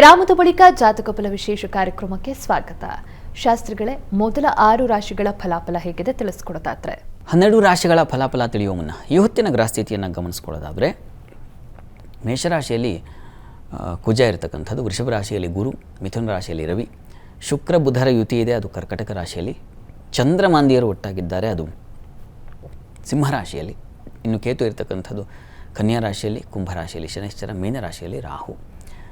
ವಿರಾಮದ ಬಳಿಕ ಜಾತಕ ಫಲ ವಿಶೇಷ ಕಾರ್ಯಕ್ರಮಕ್ಕೆ ಸ್ವಾಗತ. ಶಾಸ್ತ್ರಿಗಳೇ, ಮೊದಲ ಆರು ರಾಶಿಗಳ ಫಲಾಫಲ ಹೇಗಿದೆ ತಿಳಿಸ್ಕೊಡೋದಾದ್ರೆ ಹನ್ನೆರಡು ರಾಶಿಗಳ ಫಲಾಫಲ ತಿಳಿಯುವ ಮುನ್ನ ಈ ಹೊತ್ತಿನ ಗ್ರಹಸ್ಥಿತಿಯನ್ನು ಗಮನಿಸ್ಕೊಳ್ಳೋದಾದರೆ, ಮೇಷರಾಶಿಯಲ್ಲಿ ಕುಜ ಇರತಕ್ಕಂಥದ್ದು, ವೃಷಭ ರಾಶಿಯಲ್ಲಿ ಗುರು, ಮಿಥುನ ರಾಶಿಯಲ್ಲಿ ರವಿ, ಶುಕ್ರ, ಬುಧರ ಯುತಿ ಇದೆ, ಅದು ಕರ್ಕಟಕ ರಾಶಿಯಲ್ಲಿ. ಚಂದ್ರಮಾಂದಿಯರು ಒಟ್ಟಾಗಿದ್ದಾರೆ, ಅದು ಸಿಂಹರಾಶಿಯಲ್ಲಿ ಇನ್ನು ಕೇತು ಇರತಕ್ಕಂಥದ್ದು ಕನ್ಯಾ ರಾಶಿಯಲ್ಲಿ ಕುಂಭರಾಶಿಯಲ್ಲಿ ಶನಿಶ್ಚರ ಮೀನರಾಶಿಯಲ್ಲಿ ರಾಹು.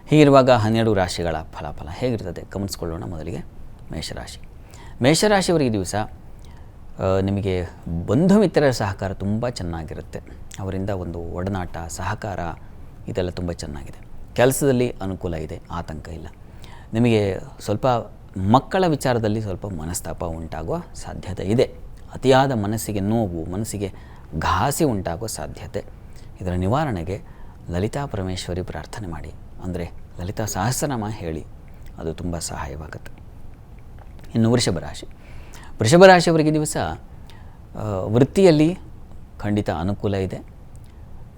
ಹೀಗಿರುವಾಗ ಹನ್ನೆರಡು ರಾಶಿಗಳ ಫಲಾಫಲ ಹೇಗಿರ್ತದೆ? ಗಮನಿಸ್ಕೊಳ್ಳೋಣ ಮೊದಲಿಗೆ ಮೇಷರಾಶಿ. ಮೇಷರಾಶಿಯವರಿಗೆ ಈ ದಿವಸ ನಿಮಗೆ ಬಂಧು ಮಿತ್ರರ ಸಹಕಾರ ತುಂಬ ಚೆನ್ನಾಗಿರುತ್ತೆ. ಅವರಿಂದ ಒಂದು ಒಡನಾಟ, ಸಹಕಾರ ಇದೆಲ್ಲ ತುಂಬ ಚೆನ್ನಾಗಿದೆ. ಕೆಲಸದಲ್ಲಿ ಅನುಕೂಲ ಇದೆ, ಆತಂಕ ಇಲ್ಲ. ನಿಮಗೆ ಸ್ವಲ್ಪ ಮಕ್ಕಳ ವಿಚಾರದಲ್ಲಿ ಸ್ವಲ್ಪ ಮನಸ್ತಾಪ ಉಂಟಾಗುವ ಸಾಧ್ಯತೆ ಇದೆ. ಅತಿಯಾದ ಮನಸ್ಸಿಗೆ ನೋವು, ಮನಸ್ಸಿಗೆ ಘಾಸಿ ಉಂಟಾಗುವ ಸಾಧ್ಯತೆ. ಇದರ ನಿವಾರಣೆಗೆ ಲಲಿತಾ ಪರಮೇಶ್ವರಿ ಪ್ರಾರ್ಥನೆ ಮಾಡಿ. ಅಂದರೆ ಲಲಿತಾ ಸಹಸ್ರನಾಮ ಹೇಳಿ ಅದು ತುಂಬ ಸಹಾಯವಾಗುತ್ತೆ. ಇನ್ನು ವೃಷಭ ರಾಶಿ. ವೃಷಭ ರಾಶಿಯವರಿಗೆ ದಿವಸ ವೃತ್ತಿಯಲ್ಲಿ ಖಂಡಿತ ಅನುಕೂಲ ಇದೆ.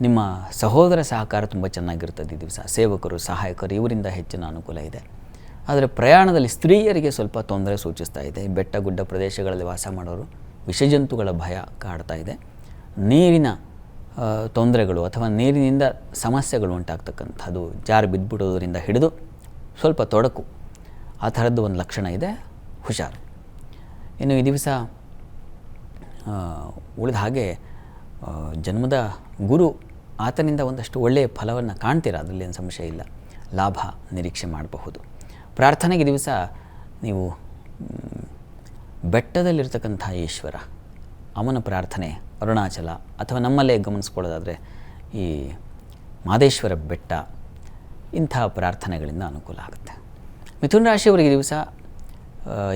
ನಿಮ್ಮ ಸಹೋದರ ಸಹಕಾರ ತುಂಬ ಚೆನ್ನಾಗಿರ್ತದೆ ಈ ದಿವಸ. ಸೇವಕರು, ಸಹಾಯಕರು ಇವರಿಂದ ಹೆಚ್ಚಿನ ಅನುಕೂಲ ಇದೆ. ಆದರೆ ಪ್ರಯಾಣದಲ್ಲಿ ಸ್ತ್ರೀಯರಿಗೆ ಸ್ವಲ್ಪ ತೊಂದರೆ ಸೂಚಿಸ್ತಾ ಇದೆ. ಬೆಟ್ಟ ಗುಡ್ಡ ಪ್ರದೇಶಗಳಲ್ಲಿ ವಾಸ ಮಾಡೋರು ವಿಷಜಂತುಗಳ ಭಯ ಕಾಡ್ತಾ ಇದೆ. ನೀರಿನ ತೊಂದರೆಗಳು ಅಥವಾ ನೀರಿನಿಂದ ಸಮಸ್ಯೆಗಳು ಉಂಟಾಗ್ತಕ್ಕಂಥದ್ದು, ಜಾರು ಬಿದ್ದುಬಿಡೋದ್ರಿಂದ ಹಿಡಿದು ಸ್ವಲ್ಪ ತೊಡಕು. ಆ ಥರದ್ದು ಒಂದು ಲಕ್ಷಣ ಇದೆ, ಹುಷಾರು. ಇನ್ನು ಈ ದಿವಸ ಉಳಿದ ಹಾಗೆ ಜನ್ಮದ ಗುರು ಆತನಿಂದ ಒಂದಷ್ಟು ಒಳ್ಳೆಯ ಫಲವನ್ನು ಕಾಣ್ತೀರಾ? ಅದರಲ್ಲಿ ಏನು ಸಂಶಯ ಇಲ್ಲ. ಲಾಭ ನಿರೀಕ್ಷೆ ಮಾಡಬಹುದು. ಪ್ರಾರ್ಥನೆಗೆ ದಿವಸ ನೀವು ಬೆಟ್ಟದಲ್ಲಿರ್ತಕ್ಕಂಥ ಈಶ್ವರ ಅವನ ಪ್ರಾರ್ಥನೆ ಅರುಣಾಚಲ ಅಥವಾ ನಮ್ಮಲ್ಲೇ ಗಮನಿಸ್ಕೊಳ್ಳೋದಾದರೆ ಈ ಮಾದೇಶ್ವರ ಬೆಟ್ಟ ಇಂಥ ಪ್ರಾರ್ಥನೆಗಳಿಂದ ಅನುಕೂಲ ಆಗುತ್ತೆ. ಮಿಥುನ ರಾಶಿಯವರಿಗೆ ಈ ದಿವಸ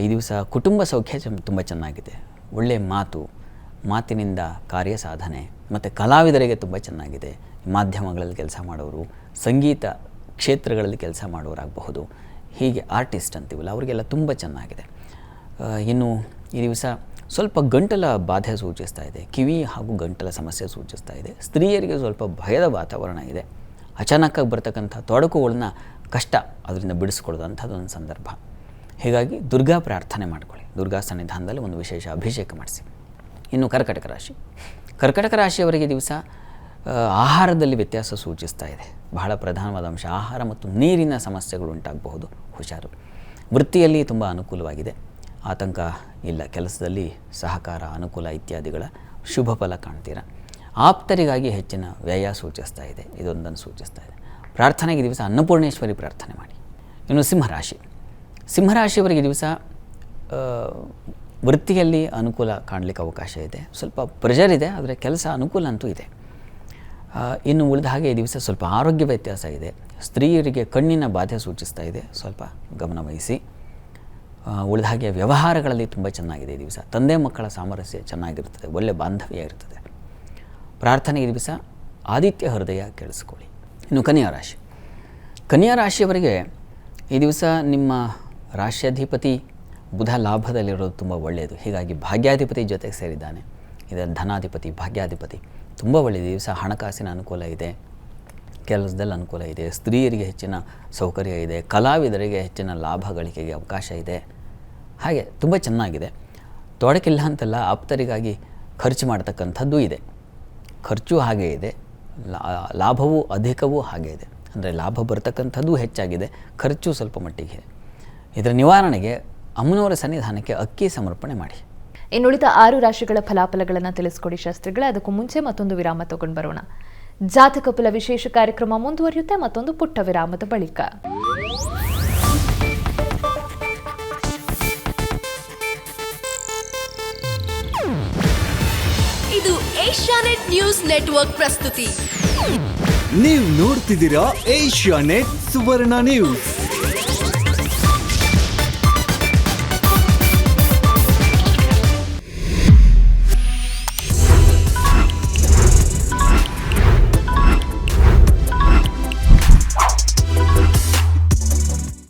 ಈ ದಿವಸ ಕುಟುಂಬ ಸೌಖ್ಯ ತುಂಬ ಚೆನ್ನಾಗಿದೆ. ಒಳ್ಳೆಯ ಮಾತು, ಮಾತಿನಿಂದ ಕಾರ್ಯ ಸಾಧನೆ, ಮತ್ತು ಕಲಾವಿದರಿಗೆ ತುಂಬ ಚೆನ್ನಾಗಿದೆ. ಮಾಧ್ಯಮಗಳಲ್ಲಿ ಕೆಲಸ ಮಾಡೋರು, ಸಂಗೀತ ಕ್ಷೇತ್ರಗಳಲ್ಲಿ ಕೆಲಸ ಮಾಡೋರಾಗಬಹುದು. ಹೀಗೆ ಆರ್ಟಿಸ್ಟ್ ಅಂತೀವಲ್ಲ, ಅವರಿಗೆಲ್ಲ ತುಂಬ ಚೆನ್ನಾಗಿದೆ. ಇನ್ನು ಈ ದಿವಸ ಸ್ವಲ್ಪ ಗಂಟಲ ಬಾಧೆ ಸೂಚಿಸ್ತಾ ಇದೆ, ಕಿವಿ ಹಾಗೂ ಗಂಟಲ ಸಮಸ್ಯೆ ಸೂಚಿಸ್ತಾ ಇದೆ. ಸ್ತ್ರೀಯರಿಗೆ ಸ್ವಲ್ಪ ಭಯದ ವಾತಾವರಣ ಇದೆ. ಅಚಾನಕ್ಕಾಗಿ ಬರ್ತಕ್ಕಂಥ ತೊಡಕುಗಳನ್ನ ಕಷ್ಟ ಅದರಿಂದ ಬಿಡಿಸ್ಕೊಳ್ಳೋದಂಥದ್ದೊಂದು ಸಂದರ್ಭ. ಹೀಗಾಗಿ ದುರ್ಗಾ ಪ್ರಾರ್ಥನೆ ಮಾಡ್ಕೊಳ್ಳಿ. ದುರ್ಗಾ ಸನ್ನಿಧಾನದಲ್ಲಿ ಒಂದು ವಿಶೇಷ ಅಭಿಷೇಕ ಮಾಡಿಸಿ. ಇನ್ನು ಕರ್ಕಟಕ ರಾಶಿ. ಕರ್ಕಟಕ ರಾಶಿಯವರಿಗೆ ದಿವಸ ಆಹಾರದಲ್ಲಿ ವ್ಯತ್ಯಾಸ ಸೂಚಿಸ್ತಾ ಇದೆ. ಬಹಳ ಪ್ರಧಾನವಾದ ಅಂಶ ಆಹಾರ ಮತ್ತು ನೀರಿನ ಸಮಸ್ಯೆಗಳು ಉಂಟಾಗಬಹುದು. ಹುಷಾರು. ವೃತ್ತಿಯಲ್ಲಿ ತುಂಬ ಅನುಕೂಲವಾಗಿದೆ. ಆತಂಕ ಇಲ್ಲ. ಕೆಲಸದಲ್ಲಿ ಸಹಕಾರ ಅನುಕೂಲ ಇತ್ಯಾದಿಗಳ ಶುಭ ಫಲ ಕಾಣ್ತೀರಾ? ಆಪ್ತರಿಗಾಗಿ ಹೆಚ್ಚಿನ ವ್ಯಯ ಸೂಚಿಸ್ತಾ ಇದೆ. ಇದೊಂದನ್ನು ಸೂಚಿಸ್ತಾ ಇದೆ. ಪ್ರಾರ್ಥನೆಗೆ ದಿವಸ ಅನ್ನಪೂರ್ಣೇಶ್ವರಿ ಪ್ರಾರ್ಥನೆ ಮಾಡಿ. ಇನ್ನು ಸಿಂಹರಾಶಿ ಸಿಂಹರಾಶಿಯವರಿಗೆ ದಿವಸ ವೃತ್ತಿಯಲ್ಲಿ ಅನುಕೂಲ ಕಾಣಲಿಕ್ಕೆ ಅವಕಾಶ ಇದೆ. ಸ್ವಲ್ಪ ಪ್ರೆಷರ್ ಇದೆ ಆದರೆ ಕೆಲಸ ಅನುಕೂಲ ಅಂತೂ ಇದೆ. ಇನ್ನು ಉಳಿದ ಹಾಗೆ ಈ ದಿವಸ ಸ್ವಲ್ಪ ಆರೋಗ್ಯ ವ್ಯತ್ಯಾಸ ಇದೆ. ಸ್ತ್ರೀಯರಿಗೆ ಕಣ್ಣಿನ ಬಾಧೆ ಸೂಚಿಸ್ತಾ ಇದೆ. ಸ್ವಲ್ಪ ಗಮನ ವಹಿಸಿ. ಆ, ಉಳಿದ ಹಾಗೆ ವ್ಯವಹಾರಗಳಲ್ಲಿ ತುಂಬ ಚೆನ್ನಾಗಿದೆ ಈ ದಿವಸ. ತಂದೆ ಮಕ್ಕಳ ಸಾಮರಸ್ಯ ಚೆನ್ನಾಗಿರ್ತದೆ ಒಳ್ಳೆಯ ಬಾಂಧವ್ಯ ಇರ್ತದೆ ಪ್ರಾರ್ಥನೆ ಈ ದಿವಸ ಆದಿತ್ಯ ಹೃದಯ ಕೇಳಿಸ್ಕೊಳ್ಳಿ. ಇನ್ನು ಕನ್ಯಾ ರಾಶಿ. ಕನ್ಯಾ ರಾಶಿಯವರಿಗೆ ಈ ದಿವಸ ನಿಮ್ಮ ರಾಶ್ಯಾಧಿಪತಿ ಬುಧ ಲಾಭದಲ್ಲಿರೋದು ತುಂಬ ಒಳ್ಳೆಯದು. ಹೀಗಾಗಿ ಭಾಗ್ಯಾಧಿಪತಿ ಜೊತೆಗೆ ಸೇರಿದ್ದಾನೆ. ಇದರ ಧನಾಧಿಪತಿ, ಭಾಗ್ಯಾಧಿಪತಿ ತುಂಬ ಒಳ್ಳೆಯದು. ದಿವಸ ಹಣಕಾಸಿನ ಅನುಕೂಲ ಇದೆ. ಕೆಲಸದಲ್ಲಿ ಅನುಕೂಲ ಇದೆ. ಸ್ತ್ರೀಯರಿಗೆ ಹೆಚ್ಚಿನ ಸೌಕರ್ಯ ಇದೆ. ಕಲಾವಿದರಿಗೆ ಹೆಚ್ಚಿನ ಲಾಭ ಗಳಿಕೆಗೆ ಅವಕಾಶ ಇದೆ. ಹಾಗೆ ತುಂಬ ಚೆನ್ನಾಗಿದೆ. ತೊಡಕಿಲ್ಲ ಅಂತಲ್ಲ, ಆಪ್ತರಿಗಾಗಿ ಖರ್ಚು ಮಾಡ್ತಕ್ಕಂಥದ್ದು ಇದೆ. ಖರ್ಚು ಹಾಗೆ ಇದೆ. ಲಾಭವೂ ಅಧಿಕವೂ ಹಾಗೆ ಇದೆ. ಅಂದರೆ ಲಾಭ ಬರ್ತಕ್ಕಂಥದ್ದು ಹೆಚ್ಚಾಗಿದೆ. ಖರ್ಚು ಸ್ವಲ್ಪ ಮಟ್ಟಿಗೆ. ಇದರ ನಿವಾರಣೆಗೆ ಅಮ್ಮನವರ ಸನ್ನಿಧಾನಕ್ಕೆ ಅಕ್ಕಿ ಸಮರ್ಪಣೆ ಮಾಡಿ. ಇನ್ನುಳಿದ ಆರು ರಾಶಿಗಳ ಫಲಾಫಲಗಳನ್ನು ತಿಳಿಸ್ಕೊಡಿ ಶಾಸ್ತ್ರಿಗಳೇ. ಅದಕ್ಕೂ ಮುಂಚೆ ಮತ್ತೊಂದು ವಿರಾಮ ತಗೊಂಡು ಬರೋಣ. ಜಾತಕ ಫಲ ವಿಶೇಷ ಕಾರ್ಯಕ್ರಮ ಮುಂದುವರಿಯುತ್ತೆ. ಮತ್ತೊಂದು ಪುಟ್ಟ ವಿರಾಮದ ಬಳಿಕ. ಇದು ಏಷ್ಯಾನೆಟ್ ನ್ಯೂಸ್ ನೆಟ್ವರ್ಕ್ ಪ್ರಸ್ತುತಿ. ನೀವು ನೋಡ್ತಿದ್ದೀರಾ ಏಷ್ಯಾ ನೆಟ್ ಸುವರ್ಣ ನ್ಯೂಸ್.